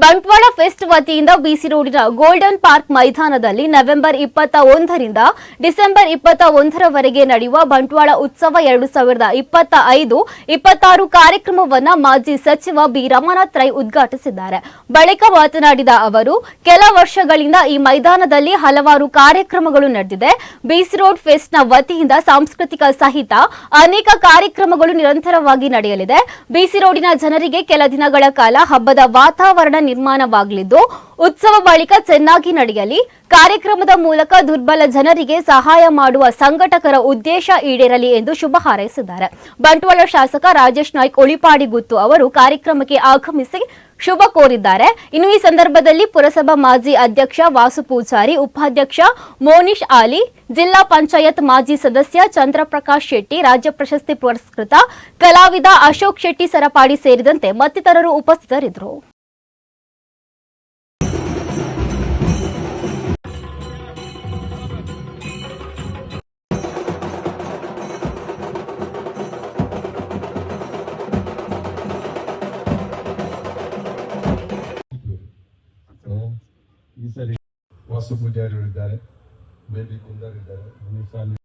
Bantwal fest ವತಿಯಿಂದ ಬಿಸಿ ರೋಡಿನ golden park ಮೈದಾನದಲ್ಲಿ ನವೆಂಬರ್ ಇಪ್ಪತ್ತ ಒಂದರಿಂದ ಡಿಸೆಂಬರ್ ಇಪ್ಪತ್ತ ಒಂದರವರೆಗೆ ನಡೆಯುವ ಬಂಟ್ವಾಳ ಉತ್ಸವ ಎರಡು ಸಾವಿರದ ಇಪ್ಪತ್ತ ಐದು, ಇಪ್ಪತ್ತಾರು ಕಾರ್ಯಕ್ರಮವನ್ನ ಮಾಜಿ ಸಚಿವ ಬಿ. ರಮಾನಾಥ್ ರೈ ಉದ್ಘಾಟಿಸಿದ್ದಾರೆ. ಬಳಿಕ ಮಾತನಾಡಿದ ಅವರು, ಕೆಲ ವರ್ಷಗಳಿಂದ ಈ ಮೈದಾನದಲ್ಲಿ ಹಲವಾರು ಕಾರ್ಯಕ್ರಮಗಳು ನಡೆದಿದೆ. ಬಿಸಿ ರೋಡ್ ಫೆಸ್ಟ್ನ ವತಿಯಿಂದ ಸಾಂಸ್ಕೃತಿಕ ಸಹಿತ ಅನೇಕ ಕಾರ್ಯಕ್ರಮಗಳು ನಿರಂತರವಾಗಿ ನಡೆಯಲಿದೆ. ಬಿಸಿ ರೋಡಿನ ಜನರಿಗೆ ಕೆಲ ದಿನಗಳ ಕಾಲ ಹಬ್ಬದ ವಾತಾವರಣ ನಿರ್ಮಾಣವಾಗಲಿದ್ದು. ಉತ್ಸವ ಬಳಿಕ ಚೆನ್ನಾಗಿ ನಡೆಯಲಿ. ಕಾರ್ಯಕ್ರಮದ ಮೂಲಕ ದುರ್ಬಲ ಜನರಿಗೆ ಸಹಾಯ ಮಾಡುವ ಸಂಘಟಕರ ಉದ್ದೇಶ ಈಡೇರಲಿ ಎಂದು ಶುಭ ಹಾರೈಸಿದ್ದಾರೆ. ಬಂಟ್ವಾಳ ಶಾಸಕ ರಾಜೇಶ್ ನಾಯ್ಕ್ ಒಳಿಪಾಡಿ ಗುತ್ತು ಅವರು ಕಾರ್ಯಕ್ರಮಕ್ಕೆ ಆಗಮಿಸಿ ಶುಭ ಕೋರಿದ್ದಾರೆ. ಇನ್ನು ಈ ಸಂದರ್ಭದಲ್ಲಿ ಪುರಸಭಾ ಮಾಜಿ ಅಧ್ಯಕ್ಷ ವಾಸು ಪೂಜಾರಿ, ಉಪಾಧ್ಯಕ್ಷ ಮೋನಿಶ್ ಆಲಿ, ಜಿಲ್ಲಾ ಪಂಚಾಯತ್ ಮಾಜಿ ಸದಸ್ಯ ಚಂದ್ರಪ್ರಕಾಶ್ ಶೆಟ್ಟಿ, ರಾಜ್ಯ ಪ್ರಶಸ್ತಿ ಪುರಸ್ಕೃತ ಕಲಾವಿದ ಅಶೋಕ್ ಶೆಟ್ಟಿ ಸರಪಾಡಿ ಸೇರಿದಂತೆ ಮತ್ತಿತರರು ಉಪಸ್ಥಿತರಿದ್ದರು. ಈ ಸರಿ ವಾಸು ಪೂಜಾರಿಗಳಿದ್ದಾರೆ ಬೇಬಿ ಕುಂದರ್ ಇದ್ದಾರೆ.